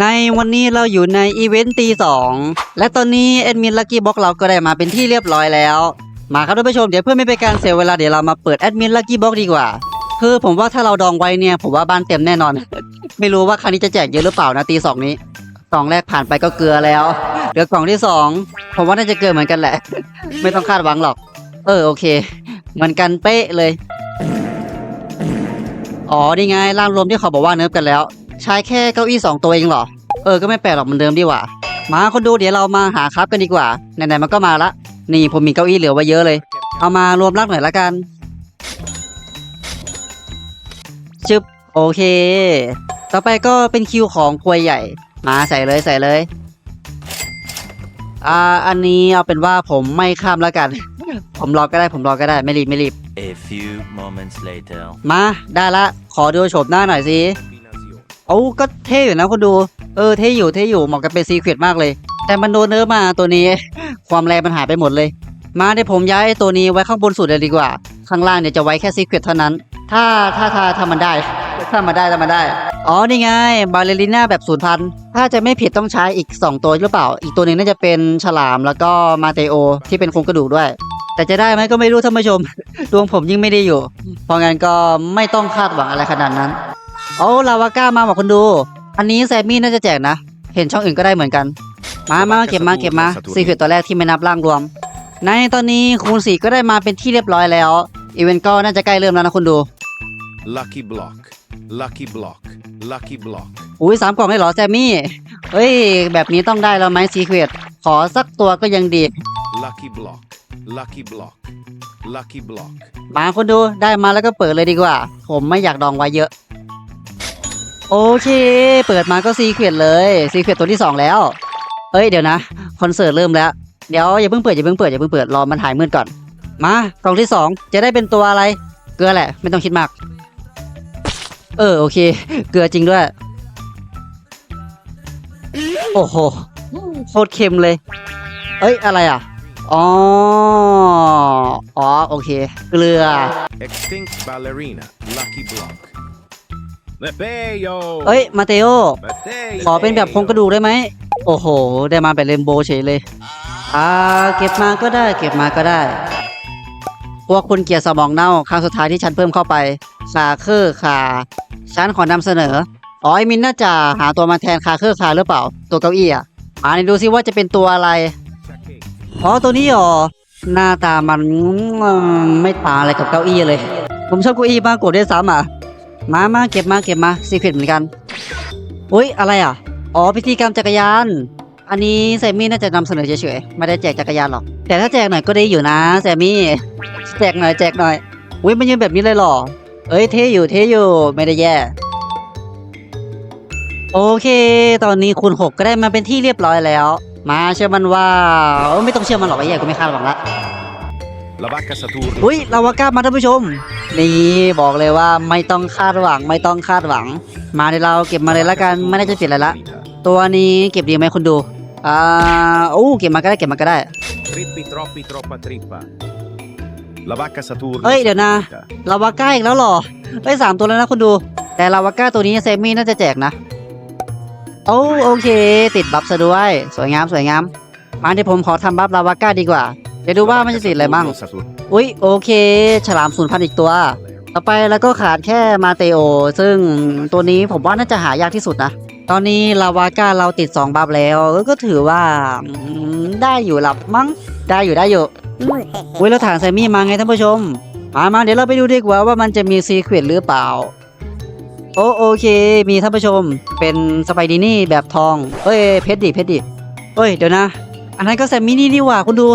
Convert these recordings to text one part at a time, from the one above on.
ในวันนี้เราอยู่ในอีเวนต์ตีสองและตอนนี้แอดมินลักกี้บ็อกเราก็ได้มาเป็นที่เรียบร้อยแล้ว มาครับท่านผู้ชมเดี๋ยวเพื่อไม่เป็นการเสียเวลาเดี๋ยวเรามาเปิดแอดมินลักกี้บ็อกดีกว่า คือผมว่าถ้าเราดองไว้เนี่ยผมว่าบ้านเต็มแน่นอน ไม่รู้ว่าครั้งนี้จะแจกเยอะหรือเปล่านะตีสองนี้กล่องแรกผ่านไปก็เกลือแล้วเหลือกล่องที่สองผมว่าน่าจะเกลือเหมือนกันแหละ ไม่ต้องคาดหวังหรอก เออโอเค เหมือนกันเป๊ะเลย อ๋อนี่ไงร่างรวมที่เขาบอกว่าเนิร์ฟกันแล้ว ใช้แค่เก้าอี้สองตัวเองเหรอ เออ ก็ไม่แปลกหรอกเหมือนเดิมดีกว่า มาคนดูเดี๋ยวเรามาหาครับกันดีกว่า ไหนๆมันก็มาละ นี่ผมมีเก้าอี้เหลือไว้เยอะเลย เอามารวมรักหน่อยละกันชึบโอเค ต่อไปก็เป็นคิวของควยใหญ่ มาใส่เลยใส่เลย อ่า อันนี้เอาเป็นว่าผมไม่ข้ามแล้วกัน ผมรอก็ได้ผมรอก็ได้ไม่รีบไม่รีบ A few moments later. มาได้ละ ขอดูโฉมหน้าหน่อยสิ โอ้ก็เท่อยู่นะคุณดู เออเท่อยู่เท่อยู่เหมาะกับเป็นซีเครตมากเลย แต่มันโดนเนื้อมาตัวนี้ ความแรงมันหายไปหมดเลย มาเดี๋ยวผมย้ายตัวนี้ไว้ข้างบนสุดเลยดีกว่า ข้างล่างเนี่ยจะไว้แค่ซีเครตเท่านั้น ถ้าถ้าถ้าถ้ามันได้ ถ้ามันได้ถ้ามันได้ อ๋อนี่ไงบาเลริน่าแบบศูนย์พัน ถ้าจะไม่ผิดต้องใช้อีก 2 ตัวหรือเปล่า อีกตัวหนึ่งน่าจะเป็นฉลามแล้วก็มาเตโอที่เป็นโครงกระดูกด้วย แต่จะได้ไหมก็ไม่รู้ท่านผู้ชม ดวงผมยิ่งไม่ได้อยู่ เพราะงั้นก็ไม่ต้องคาดหวังอะไรขนาดนั้น โอ้ลาวาก้ามาบอกคนดู อันนี้แซมมี่น่าจะแจกนะ เห็นช่องอื่นก็ได้เหมือนกัน มามาเก็บมาเก็บมาซีคือตัวแรกที่ไม่นับร่างรวม ในตอนนี้คูณสี่ก็ได้มาเป็นที่เรียบร้อยแล้ว อีเวนต์ก็น่าจะใกล้เริ่มแล้วนะคุณดู Lucky block. Lucky block. Lucky block. อุ้ยสามกล่องได้เหรอแซมมี่ เฮ้ย แบบนี้ต้องได้แล้วไหมซีเควตขอสักตัวก็ยังดี Lucky block. Lucky block. Lucky block. มาคนดูได้มาแล้วก็เปิดเลยดีกว่า ผมไม่อยากดองไว้เยอะ โอเค เปิดมาก็ซีเควตเลยซีเควตตัวที่สองแล้ว เอ้ยเดี๋ยวนะ คอนเสิร์ตเริ่มแล้ว เดี๋ยวอย่าเพิ่งเปิดอย่าเพิ่งเปิดอย่าเพิ่งเปิดรอมันหายมืดก่อน มากล่องที่สองจะได้เป็นตัวอะไร เกลือแหละ ไม่ต้องคิดมาก เออโอเค เกลือจริงด้วย โอ้โหโคตรเค็มเลย เอ้ยอะไรอะอ๋อ อ๋อ โอเค เกลือ Extinct ballerina. Lucky block. Mateo. เอ้ย มาเตโอ Mateo. ขอเป็นแบบโครงกระดูกได้ไหม โอ้โห ได้มาแบบเรนโบว์เฉยเลย อ่า เก็บมาก็ได้ เก็บมาก็ได้ พวกคุณเกียร์สมองเน่า ครั้งสุดท้ายที่ฉันเพิ่มเข้าไปคาเคอร์คาฉันขอนำเสนอ อ๋อไอมินน่าจะหาตัวมาแทนคาเคอร์คาหรือเปล่า ตัวเก้าอี้อะอ่านี่ดูซิว่าจะเป็นตัวอะไร อ๋อ ตัวนี้เหรอ หน้าตามันอืมไม่ต่างอะไรกับเก้าอี้เลย ผมชอบเก้าอี้มากกว่าด้วยซ้ำอะ มามาเก็บมาเก็บมาซีเครตเหมือนกันอุ้ยอะไรอะ อ๋อพิธีกรรมจักรยาน อันนี้แซมมี่น่าจะนำเสนอเฉยๆไม่ได้แจกจักรยานหรอก แต่ถ้าแจกหน่อยก็ได้อยู่นะแซมมี่แจกหน่อยแจกหน่อยอุ้ยมันยืนแบบนี้เลยหรอ เอ้ยเท่อยู่เท่อยู่ไม่ได้แย่ โอเค ตอนนี้คุณหกก็ได้มาเป็นที่เรียบร้อยแล้ว มาเชื่อมันว่าไม่ต้องเชื่อมันหรอกไอ้แย่กูไม่คาดหวังละ La vacca Saturno. อุ้ยลาวาก้ามาท่านผู้ชม นี่บอกเลยว่าไม่ต้องคาดหวังไม่ต้องคาดหวัง มาเดี๋ยวเราเก็บมาเลยละกันไม่น่าจะเปลี่ยนอะไรละ ตัวนี้เก็บดีไหมคุณดู อ่าโอ้เก็บมาก็ได้เก็บมาก็ได้ Trippi troppi troppa trippa. La vacca Saturno. เอ้ยเดี๋ยวนะลาวาก้าอีกแล้วเหรอเอ้ยสามตัวแล้วนะคุณดู แต่ลาวาก้าตัวนี้เซมี่น่าจะแจกนะโอ้โอเค ติดบัฟซะด้วย สวยงามสวยงามมาเดี๋ยวผมขอทำบัฟลาวาก้าดีกว่า เดี๋ยวดูว่ามันจะติดอะไรบ้าง อุ้ยโอเค ฉลามศูนย์พันอีกตัว ต่อไปแล้วก็ขาดแค่มาเตโอ ซึ่งตัวนี้ผมว่าน่าจะหายากที่สุดนะ ตอนนี้ลาวาก้าเราติด 2 บัฟแล้ว ก็ถือว่าได้อยู่หลับมั้ง ได้อยู่ได้อยู่ อุ้ยแล้วฐานไซมี่มาไงท่านผู้ชม มามาเดี๋ยวเราไปดูดีกว่าว่ามันจะมีซีเครตหรือเปล่าโอโอเค มีท่านผู้ชมเป็นสไปดินี่แบบทอง เอ้ยเพชรดิเพชรดิเอ้ย เดี๋ยวนะ อันนั้นก็แซมมี่นี่นี่หว่าคุณดู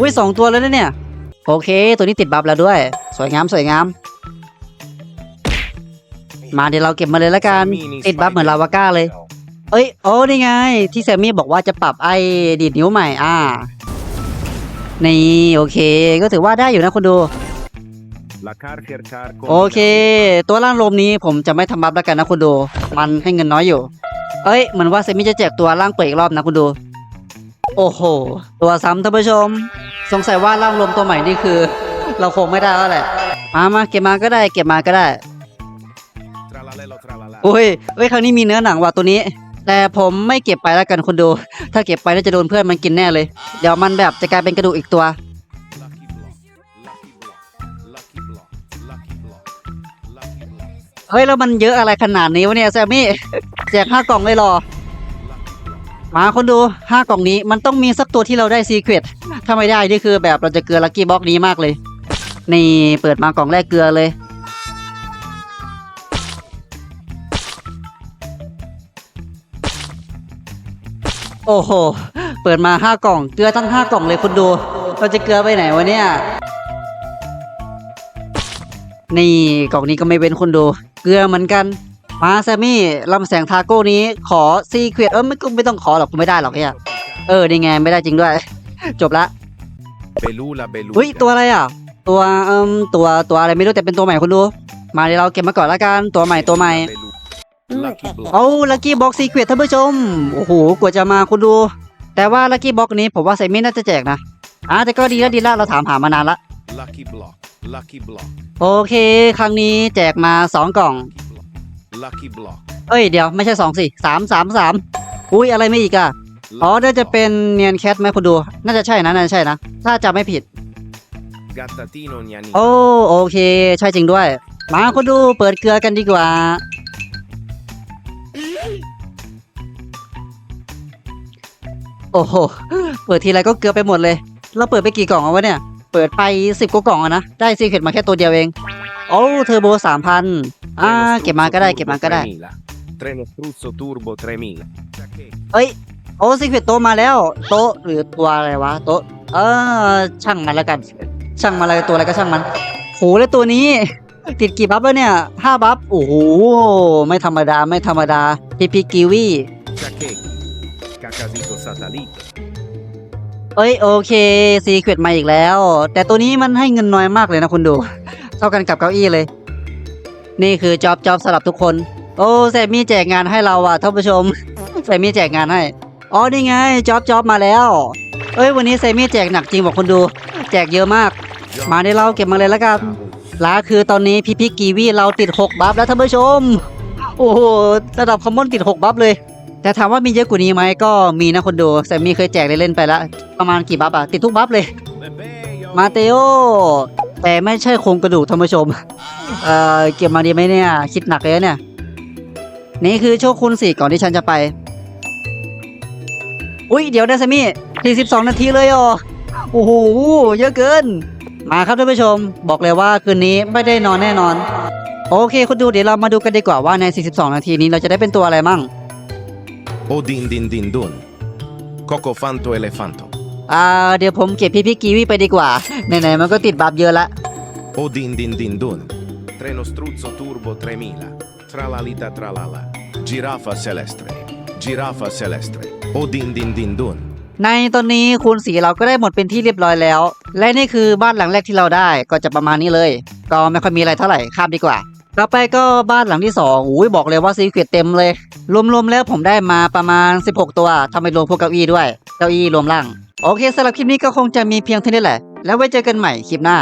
อุ้ยสองตัวแล้วนะเนี่ย โอเค ตัวนี้ติดบัฟแล้วด้วย สวยงามสวยงาม มาเดี๋ยวเราเก็บมาเลยละกัน ติดบัฟเหมือนลาวาก้าเลย เอ้ย โอ้นี่ไง ที่แซมมี่บอกว่าจะปรับไอ้ดีดนิ้วใหม่ อ่า นี่โอเค ก็ถือว่าได้อยู่นะคุณดู La Cartier Carco. โอเค ตัวล่างลมนี้ผมจะไม่ทำบัฟแล้วกันนะคุณดู มันให้เงินน้อยอยู่ เอ้ย เหมือนว่าเซมิจะแจกตัวล่างเปิดอีกรอบนะคุณดู โอ้โห ตัวซ้ำท่านผู้ชม สงสัยว่าล่างลมตัวใหม่นี่คือ เราคงไม่ได้แล้วแหละ มามาเก็บมาก็ได้ เก็บมาก็ได้ Tralalelo tralala. โอ้ยเอ้ยครั้งนี้มีเนื้อหนังว่ะตัวนี้ แต่ผมไม่เก็บไปแล้วกันคุณดู ถ้าเก็บไปน่าจะโดนเพื่อนมันกินแน่เลย เดี๋ยวมันแบบจะกลายเป็นกระดูกอีกตัว Lucky block, lucky block, lucky block, lucky block, lucky block. เฮ้ยแล้วมันเยอะอะไรขนาดนี้วะเนี่ยแซมมี่แจกห้ากล่องเลยเหรอ มาคนดูห้ากล่องนี้มันต้องมีสักตัวที่เราได้ซีเครตถ้าไม่ได้ นี่คือแบบเราจะเกลือลักกี้บ็อกนี้มากเลย นี่เปิดมากล่องแรกเกลือเลย โอ้โห เปิดมาห้ากล่อง เกลือทั้งห้ากล่องเลยคุณดู เราจะเกลือไปไหนวะเนี่ย นี่กล่องนี้ก็ไม่เว้นคุณดู เกลือเหมือนกัน มาแซมมี่ลำแสงทาโก้นี้ขอซีเครตเออไม่ไม่ต้องขอหรอกกูไม่ได้หรอกเนี่ยเออนี่ไงไม่ได้จริงด้วย จบละ Belula, belula. เฮ้ยตัวอะไรอะ ตัวเอ่มตัวตัวอะไรไม่รู้แต่เป็นตัวใหม่คุณดูมาเดี๋ยวเราเก็บมาก่อนละกันตัวใหม่ตัวใหม่ Lucky block. เอาลักกี้บ็อกซีเครตท่านผู้ชมโอ้โหกว่าจะมาคุณดู แต่ว่าลักกี้บ็อกนี้ผมว่าไซมินน่าจะแจกนะอะแต่ก็ดีแล้วดีแล้วเราถามหามานานละ Lucky block. Lucky block. โอเค ครั้งนี้แจกมาสองกล่อง Lucky block. เอ้ยเดี๋ยวไม่ใช่สองสิสามสามสามอุ้ยอะไรไม่อีกอะอ๋อน่าจะเป็นเนียนแคทไหมคุณดู น่าจะใช่นะน่าจะใช่นะ ถ้าจำไม่ผิด Gattatino gnanino. โอ้โอเค ใช่จริงด้วย มาคุณดูเปิดเกลือกันดีกว่า โอ้โห เปิดทีไรก็เกลือไปหมดเลย เราเปิดไปกี่กล่องเอาวะเนี่ย เปิดไปสิบกว่ากล่องอะนะ ได้ซีเคร็ตมาแค่ตัวเดียวเอง โอ้เทอร์โบสามพัน อ่าเก็บมาก็ได้เก็บมาก็ได้ 3000. Treno struzzo turbo 3000. Giacchetti. เอ้ยโอ้ซีเคร็ตโตะมาแล้ว โต๊ะหรือตัวอะไรวะ โต๊ะเออช่างมันแล้วกัน ช่างมันอะไรตัวอะไรก็ช่างมันโหแล้วตัวนี้ ติดกี่บัฟแล้วเนี่ยห้าบัฟโอ้โหไม่ธรรมดาไม่ธรรมดาพีพีกิวี Giacchetti. Cacasito satellite. เอ้ยโอเคซีเคร็ตมาอีกแล้ว แต่ตัวนี้มันให้เงินน้อยมากเลยนะคุณดู เท่ากันกับเก้าอี้เลย นี่คือจ็อบจ็อบสำหรับทุกคน โอ้แซมมี่แจกงานให้เราอะท่านผู้ชมแซมมี่แจกงานให้อ๋อนี่ไงจ็อบจ็อบมาแล้วเอ้ยวันนี้แซมมี่แจกหนักจริงบอกคนดู แจกเยอะมาก มาในเราเก็บมาเลยแล้วกันลาคือตอนนี้พี่พิกกีวีเราติด 6 บัฟแล้วท่านผู้ชม โอ้โหระดับคอมมอนติด 6 บัฟเลย แต่ถามว่ามีเยอะกว่านี้ไหมก็มีนะคนดูแซมมี่เคยแจกเล่นๆไปแล้วประมาณกี่บัฟอะติดทุกบัฟเลย Bebeio. มาเตโอ แต่ไม่ใช่โครงกระดูกท่านผู้ชม เอ่อเก็บมาดีไหมเนี่ย คิดหนักเลยเนี่ย นี่คือโชคคุณสี่ก่อนที่ฉันจะไป อุ้ยเดี๋ยวนะซมมี่42นาทีเลยอ๋อโอ้โหเยอะเกิน มาครับท่านผู้ชม บอกเลยว่าคืนนี้ไม่ได้นอนแน่นอน โอเคคุณดูเดี๋ยวเรามาดูกันดีกว่าว่าใน 42 นาทีนี้เราจะได้เป็นตัวอะไรมั่ง Odin din din dun. Coco fanto elefanto. อ่าเดี๋ยวผมเก็บพี่พี่กีวีไปดีกว่า ไหนๆมันก็ติดบัฟเยอะละ Odin din din dun. Treno struzzo turbo 3000. Tralalita tralala. Giraffa celestre. Giraffa celestre. Odin din din dun. ในตอนนี้คูณสีเราก็ได้หมดเป็นที่เรียบร้อยแล้ว และนี่คือบ้านหลังแรกที่เราได้ก็จะประมาณนี้เลย ก็ไม่ค่อยมีอะไรเท่าไหร่ข้ามดีกว่า ต่อไปก็บ้านหลังที่2องอุ้ยบอกเลยว่าซีเกตเต็มเลย รวมๆแล้วผมได้มาประมาณ 16 ตัวถ้าไม่รวมพวกเก้าอี้ด้วย เก้าอี้รวมล่าง โอเคสำหรับคลิปนี้ก็คงจะมีเพียงเท่านี้แหละ แล้วไว้เจอกันใหม่คลิปหน้า